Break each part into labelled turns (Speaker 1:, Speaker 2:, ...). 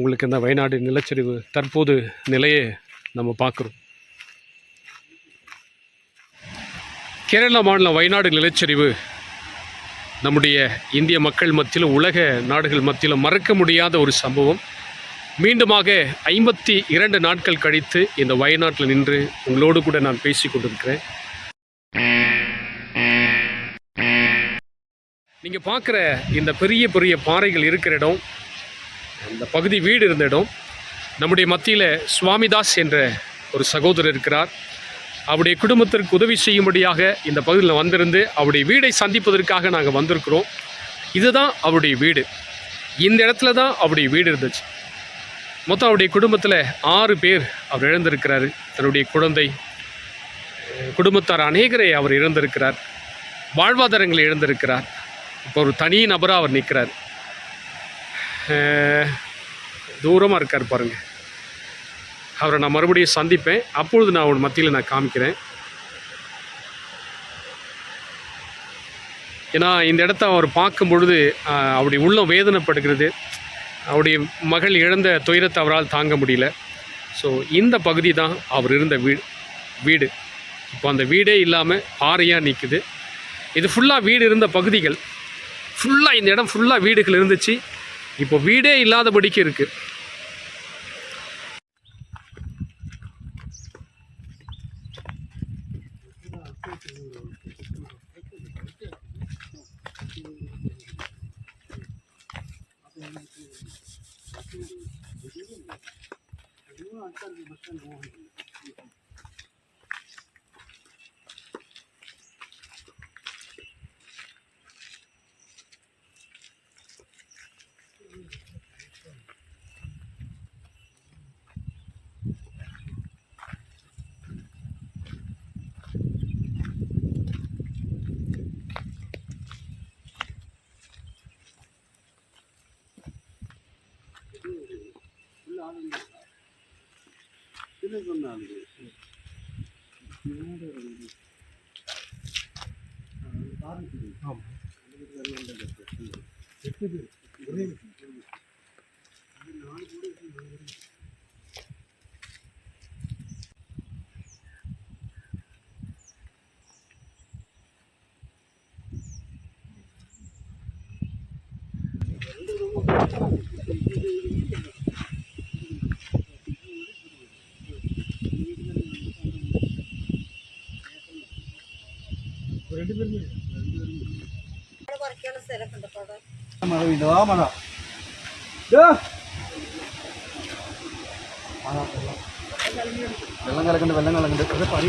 Speaker 1: உங்களுக்கு இந்த வயநாடு நிலச்சரிவு தற்போது நிலையை நம்ம பார்க்குறோம். கேரள மாநிலம் வயநாடு நிலச்சரிவு நம்முடைய இந்திய மக்கள் மத்தியில் உலக நாடுகள் மத்தியில் மறக்க முடியாத ஒரு சம்பவம். மீண்டுமாக ஐம்பத்தி இரண்டு நாட்கள் கழித்து இந்த வயநாட்டில் நின்று உங்களோடு கூட நான் பேசி கொண்டிருக்கிறேன். நீங்கள் பார்க்குற இந்த பெரிய பெரிய பாறைகள் இருக்கிற இடம் அந்த பகுதி வீடு இருந்த இடம். நம்முடைய மத்தியில் சுவாமிதாஸ் என்ற ஒரு சகோதரர் இருக்கிறார். அவருடைய குடும்பத்திற்கு உதவி செய்யும்படியாக இந்த பகுதியில் வந்திருந்து அவருடைய வீடை சந்திப்பதற்காக நாங்கள் வந்திருக்கிறோம். இதுதான் அவருடைய வீடு. இந்த இடத்துல தான் அவருடைய வீடு இருந்துச்சு. மொத்தம் அவருடைய குடும்பத்தில் ஆறு பேர் அவர் இழந்திருக்கிறாரு. தன்னுடைய குழந்தை குடும்பத்தார் அநேகரை அவர் இழந்திருக்கிறார். வாழ்வாதாரங்களை இழந்திருக்கிறார். இப்போ ஒரு தனி நபராக அவர் நிற்கிறார். தூரமாக இருக்கார் பாருங்கள் அவரை நான் மறுபடியும் சந்திப்பேன். அப்பொழுது நான் அவர் மத்தியில் நான் காமிக்கிறேன். ஏன்னா இந்த இடத்த அவர் பார்க்கும் பொழுது அவருடைய உள்ளம் வேதனைப்படுகிறது. அவருடைய மகள் இழந்த துயரத்தை அவரால் தாங்க முடியல. ஸோ இந்த பகுதி தான் அவர் இருந்த வீடு வீடு. இப்போ அந்த வீடே இல்லாமல் பாறையாக நிற்குது இது ஃபுல்லாக வீடு இருந்த பகுதிகள். ஃபுல்லாக இந்த இடம் ஃபுல்லாக வீடுகள் இருந்துச்சு. இப்போ வீடே இல்லாதபடிக்கு
Speaker 2: இருக்கு Thank you. நாலு
Speaker 3: இதுக்கு நாலு ஆமாம் எட்டு பேர் ஒரே വെള്ളം കലക്കുന്നുണ്ട് വെള്ളം കലക്കുന്നുണ്ട് അത് പണി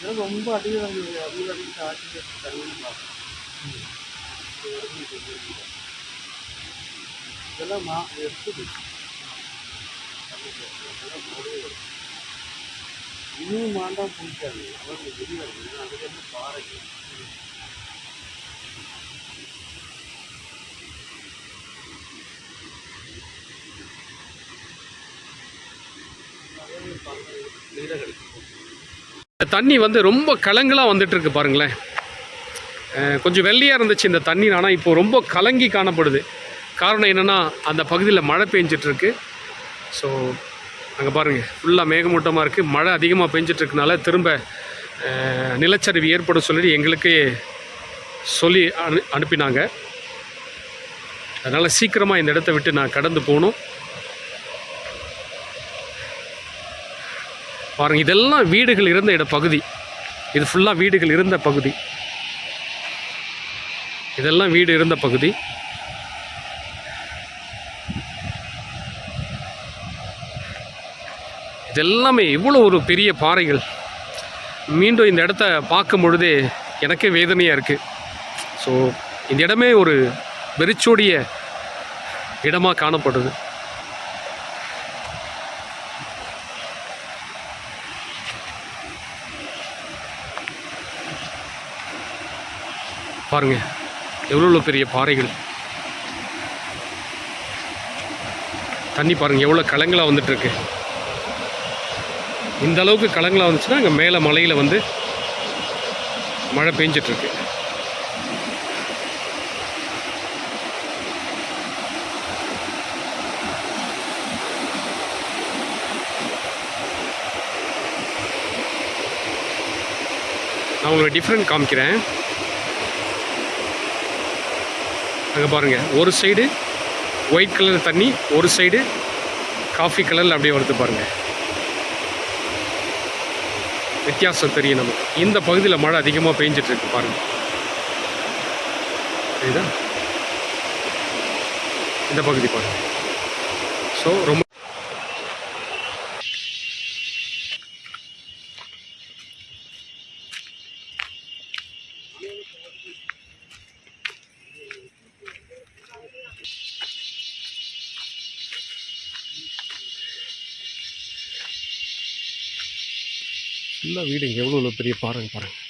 Speaker 3: ரொம்ப அடியில் அடியில் அடியில் ஆட்சி தண்ணி இதெல்லாம் மா எடுத்து இன்னும் மாண்டாம் பிடிக்காது அதான் வெளியே அதுக்கு பாறை
Speaker 1: இந்த தண்ணி வந்து ரொம்ப கலங்கலாக வந்துட்டுருக்கு பாருங்களேன். கொஞ்சம் வெள்ளையாக இருந்துச்சு இந்த தண்ணி ஆனால் இப்போ ரொம்ப கலங்கி காணப்படுது. காரணம் என்னென்னா அந்த பகுதியில் மழை பெஞ்சிட்ருக்கு ஸோ அங்கே பாருங்கள் ஃபுல்லாக மேகமூட்டமாக இருக்குது மழை அதிகமாக பெஞ்சிட்டு திரும்ப நிலச்சரிவு ஏற்படும் சொல்லி எங்களுக்கு சொல்லி அனு அனுப்பினாங்க. அதனால் சீக்கிரமாக இந்த இடத்த விட்டு நான் கடந்து போகணும். பாருங்கள் இதெல்லாம் வீடுகள் இருந்த இட பகுதி. இது ஃபுல்லாக வீடுகள் இருந்த பகுதி. இதெல்லாம் வீடு இருந்த பகுதி. இதெல்லாமே இவ்வளோ ஒரு பெரிய பாறைகள். மீண்டும் இந்த இடத்த பார்க்கும் பொழுதே எனக்கே வேதனையாக இருக்குது ஸோ இந்த இடமே ஒரு வெறிச்சோடிய இடமாக காணப்படுது. பாருங்க. எவ்வளோ பெரிய பாறைகள். தண்ணி பாருங்க எவ்வளோ கலங்களாக வந்துட்டு இருக்கு இந்த அளவுக்கு கலங்களாக வந்துச்சுன்னா அங்கே மேலே மலையில் வந்து மழை பெஞ்சிட்டு இருக்கு நான் உங்களுக்கு டிஃப்ரெண்ட் காமிக்கிறேன். அங்கே பாருங்கள் ஒரு சைடு ஒயிட் கலர் தண்ணி ஒரு சைடு காஃபி கலரில் அப்படியே வருது பாருங்கள் வித்தியாசம் தெரியும் நமக்கு. இந்த பகுதியில் மழை அதிகமாக பெஞ்சிட்டு இருக்கு பாருங்கள் சரிதா இந்த பகுதி பாருங்கள் ஸோ ரொம்ப ஃபுல்லாக வீடு இங்கே எவ்வளோ பெரிய பாருங்க. பாருங்கள்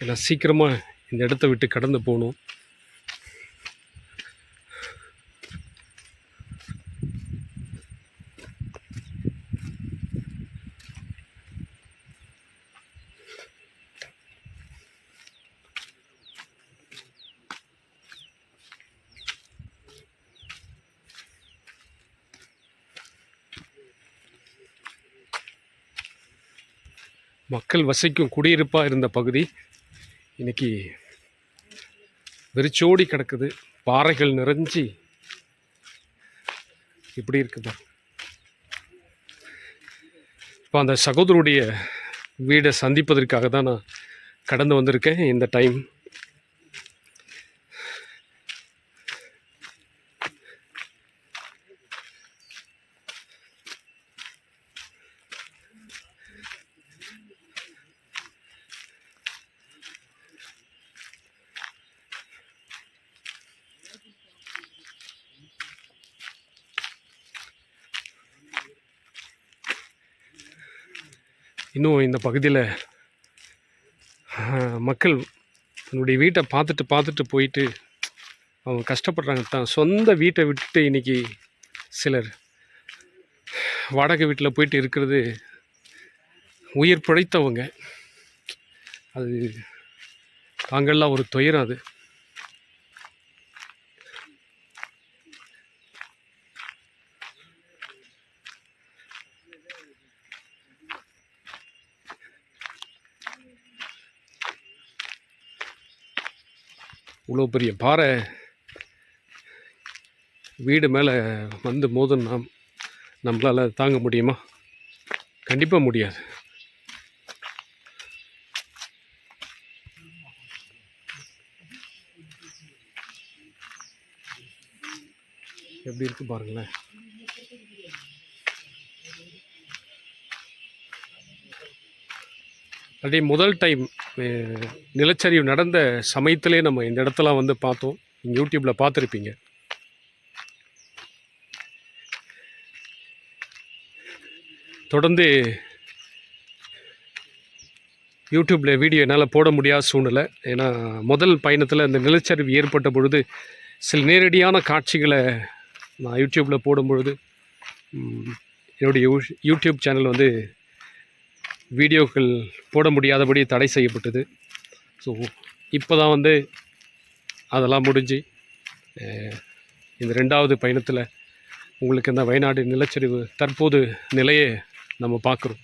Speaker 1: எல்லாம் சீக்கிரமாக இந்த இடத்த விட்டு கடந்து போகணும். மக்கள் வசிக்கும் குடியிருப்பாக இருந்த பகுதி இன்னைக்கு வெறிச்சோடி கிடக்குது. பாறைகள் நிறைஞ்சி இப்படி இருக்குது. இப்போ அந்த சகோதரருடைய வீடை சந்திப்பதற்காக தான் நான் கடந்து வந்திருக்கேன். இந்த டைம் இன்னும் இந்த பகுதியில் மக்கள் தன்னுடைய வீட்டை பார்த்துட்டு பார்த்துட்டு போயிட்டு அவங்க கஷ்டப்படுறாங்க தான் சொந்த வீட்டை விட்டுட்டு இன்னைக்கு சிலர் வாடகை வீட்டில் போயிட்டு இருக்கிறது உயிர் பிழைத்தவங்க. அது தாங்கள்லாம் ஒரு துயரம் அது. இவ்வளோ பெரிய பாறை. வீடு மேலே வந்து மோதுனா நம்மளால் தாங்க முடியுமா? கண்டிப்பாக முடியாது. எப்படி இருக்கு பாருங்களேன். அதே முதல் டைம் நிலச்சரிவு நடந்த சமயத்திலே நம்ம இந்த இடத்தெல்லாம் வந்து பார்த்தோம். நீங்கள் யூடியூப்பில் பார்த்துருப்பீங்க. தொடர்ந்து யூடியூப்பில் வீடியோ என்னால் போட முடியாத சூழ்நிலை. ஏன்னா முதல் பயணத்தில் அந்த நிலச்சரிவு ஏற்பட்ட பொழுது சில நேரடியான காட்சிகளை நான் யூடியூப்பில் போடும்பொழுது என்னுடைய யூ- யூடியூப் சேனல் வந்து வீடியோக்கள் போட முடியாதபடி தடை செய்யப்பட்டது. ஸோ இப்போ தான் வந்து அதெல்லாம் முடிஞ்சு இந்த ரெண்டாவது பயணத்தில் உங்களுக்கு இந்த வயநாடு நிலச்சரிவு தற்போது நிலையை நம்ம பார்க்குறோம்.